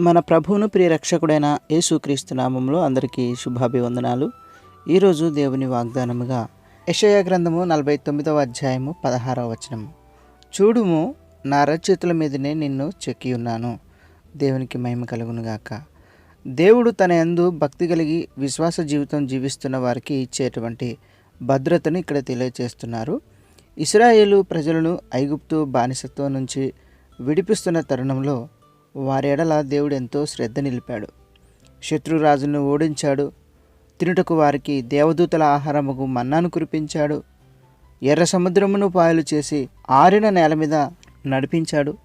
మన ప్రభువును ప్రియరక్షకుడైన యేసుక్రీస్తు నామంలో అందరికీ శుభాభివందనాలు. ఈరోజు దేవుని వాగ్దానముగా యషయ గ్రంథము నలభై తొమ్మిదవ అధ్యాయము పదహారవ వచనం. చూడుము నా రచయితుల మీదనే నిన్ను చెక్కి ఉన్నాను. దేవునికి మహిమ కలుగునుగాక దేవుడు తన యందు భక్తి కలిగి విశ్వాస జీవితం జీవిస్తున్న వారికి ఇచ్చేటువంటి భద్రతను ఇక్కడ తెలియజేస్తున్నారు ఇస్రాయేలు ప్రజలను ఐగుప్తు బానిసత్వం నుంచి విడిపిస్తున్న తరుణంలో వారి ఎడల దేవుడు ఎంతో శ్రద్ధ నిలిపాడు. శత్రురాజులను ఓడించాడు. తినుటకు వారికి దేవదూతల ఆహారముకు మన్నాను కురిపించాడు. ఎర్ర సముద్రమును పాయలు చేసి ఆరిన నేల మీద నడిపించాడు.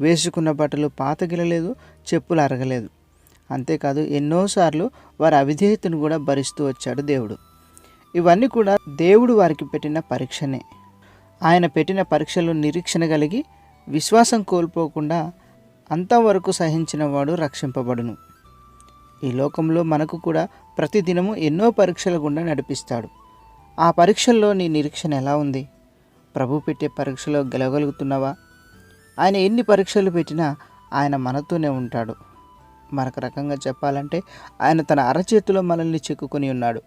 వేసుకున్న బట్టలు పాతగిలలేదు చెప్పులు అరగలేదు. అంతేకాదు ఎన్నోసార్లు వారి అవిధేయతను కూడా భరిస్తూ వచ్చాడు దేవుడు. ఇవన్నీ కూడా దేవుడు వారికి పెట్టిన పరీక్షనే. ఆయన పెట్టిన పరీక్షలు నిరీక్షణ కలిగి విశ్వాసం కోల్పోకుండా అంతవరకు సహించిన వాడు రక్షింపబడును. ఈ లోకంలో మనకు కూడా ప్రతిదినము ఎన్నో పరీక్షల గుండా నడిపిస్తాడు. ఆ పరీక్షల్లో నీ నిరీక్షణ ఎలా ఉంది? ప్రభు పెట్టే పరీక్షలో గెలవగలుగుతున్నావా? ఆయన ఎన్ని పరీక్షలు పెట్టినా ఆయన మనతోనే ఉంటాడు. మరొక రకంగా చెప్పాలంటే ఆయన తన అరచేతిలో మనల్ని చిక్కుకొని ఉన్నాడు.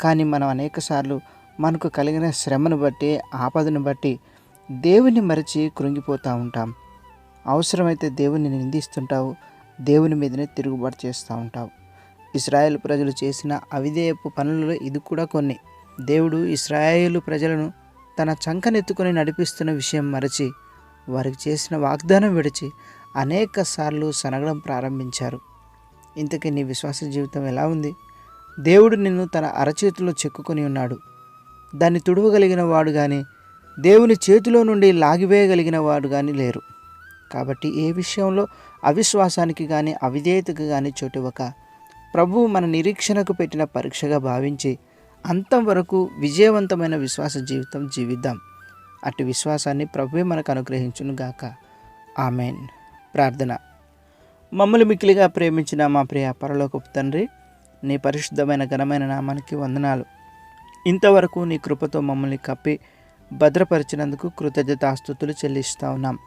కానీ మనం అనేకసార్లు మనకు కలిగిన శ్రమను బట్టి ఆపదను బట్టి దేవుని మరిచి కృంగిపోతూ ఉంటాం. అవసరమైతే దేవుని నిందిస్తుంటావు దేవుని మీదనే తిరుగుబాటు చేస్తూ ఉంటావు. ఇస్రాయేల్ ప్రజలు చేసిన అవిధేయపు పనులలో ఇది కూడా కొన్ని. దేవుడు ఇస్రాయేలు ప్రజలను తన చంకనెత్తుకొని నడిపిస్తున్న విషయం మరచి వారికి చేసిన వాగ్దానం విడిచి అనేక సార్లు సనగడం ప్రారంభించారు. ఇంతకీ నీ విశ్వాస జీవితం ఎలా ఉంది? దేవుడు నిన్ను తన అరచేతిలో చెక్కుకొని ఉన్నాడు. దాన్ని తుడవగలిగిన వాడు కానీ దేవుని చేతిలో నుండి లాగివేయగలిగిన వాడు కానీ లేరు. కాబట్టి ఏ విషయంలో అవిశ్వాసానికి కానీ అవిధేయతకు కానీ చోటివ్వక ప్రభువు మన నిరీక్షణకు పెట్టిన పరీక్షగా భావించి అంతం వరకు విజయవంతమైన విశ్వాస జీవితం జీవిద్దాం. అటు విశ్వాసాన్ని ప్రభువే మనకు అనుగ్రహించును గాక. ఆమెన్. ప్రార్థన. మమ్మల్ని మిక్కిలిగా ప్రేమించిన మా ప్రియ పరలోకపు తండ్రి నీ పరిశుద్ధమైన ఘనమైన నామానికి వందనాలు. ఇంతవరకు నీ కృపతో మమ్మల్ని కప్పి భద్రపరిచినందుకు కృతజ్ఞతాస్తుతులు చెల్లిస్తూ ఉన్నాం.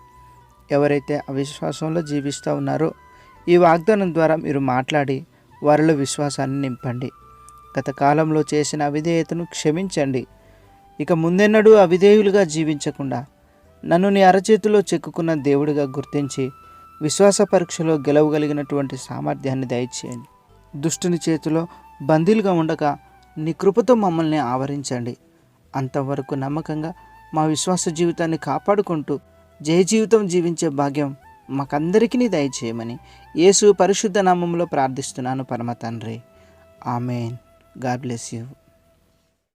ఎవరైతే అవిశ్వాసంలో జీవిస్తూ ఉన్నారో ఈ వాగ్దానం ద్వారా మీరు మాట్లాడి వారిలో విశ్వాసాన్ని నింపండి. గత కాలంలో చేసిన అవిధేయతను క్షమించండి. ఇక ముందెన్నడూ అవిధేయులుగా జీవించకుండా నన్ను నీ అరచేతిలో చెక్కుకున్న దేవుడిగా గుర్తించి విశ్వాస పరీక్షలో గెలవగలిగినటువంటి సామర్థ్యాన్ని దయచేయండి. దుష్టుని చేతిలో బందీలుగా ఉండక నీ కృపతో మమ్మల్ని ఆవరించండి. అంతవరకు నమ్మకంగా మా విశ్వాస జీవితాన్ని కాపాడుకుంటూ జయ జీవితం జీవించే భాగ్యం మాకందరికీ దయచేయమని యేసు పరిశుద్ధ నామంలో ప్రార్థిస్తున్నాను పరమ తండ్రి ఆమెన్. God bless you.